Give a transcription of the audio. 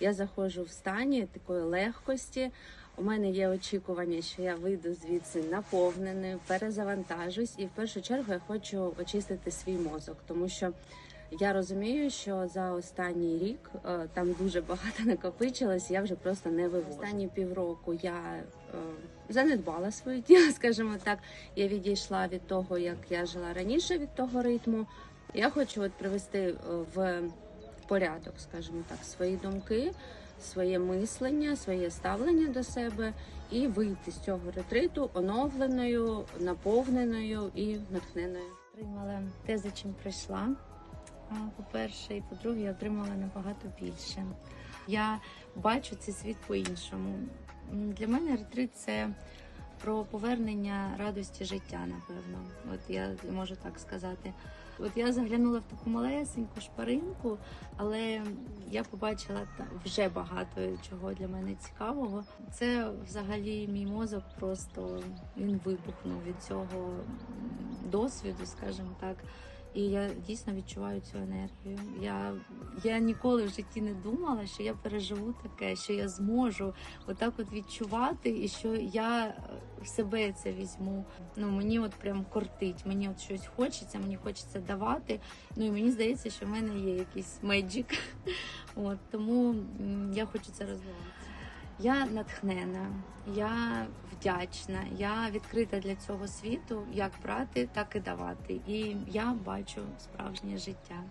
Я заходжу в стані такої легкості. У мене є очікування, що я вийду звідси наповненою, перезавантажусь, і в першу чергу я хочу очистити свій мозок, тому що я розумію, що за останній рік е, там дуже багато накопичилось. Я вже просто не вивожу. Останні півроку я е, занедбала своє тіло, скажімо так. Я відійшла від того, як я жила раніше від того ритму. Я хочу от привести е, в порядок, скажімо так, свої думки, своє мислення, своє ставлення до себе і вийти з цього ретриту оновленою, наповненою і натхненою. Отримала те, за чим прийшла. По-перше, і по-друге, я отримала набагато більше. Я бачу цей світ по-іншому. Для мене ретрит це про повернення радості життя, напевно. От я можу так сказати. От я заглянула в таку малесеньку шпаринку, але я побачила вже багато чого для мене цікавого. Це взагалі мій мозок просто він вибухнув від цього досвіду, скажімо так. І я дійсно відчуваю цю енергію. Я, я ніколи в житті не думала, що я переживу таке, що я зможу отак от відчувати, і що я е, в себе це візьму. Ну мені от прям кортить, мені от щось хочеться, мені хочеться давати. Ну і мені здається, що в мене є якийсь меджик. От тому я хочу це розвивати. Я натхнена, я вдячна, я відкрита для цього світу, як брати, так і давати. І я бачу справжнє життя.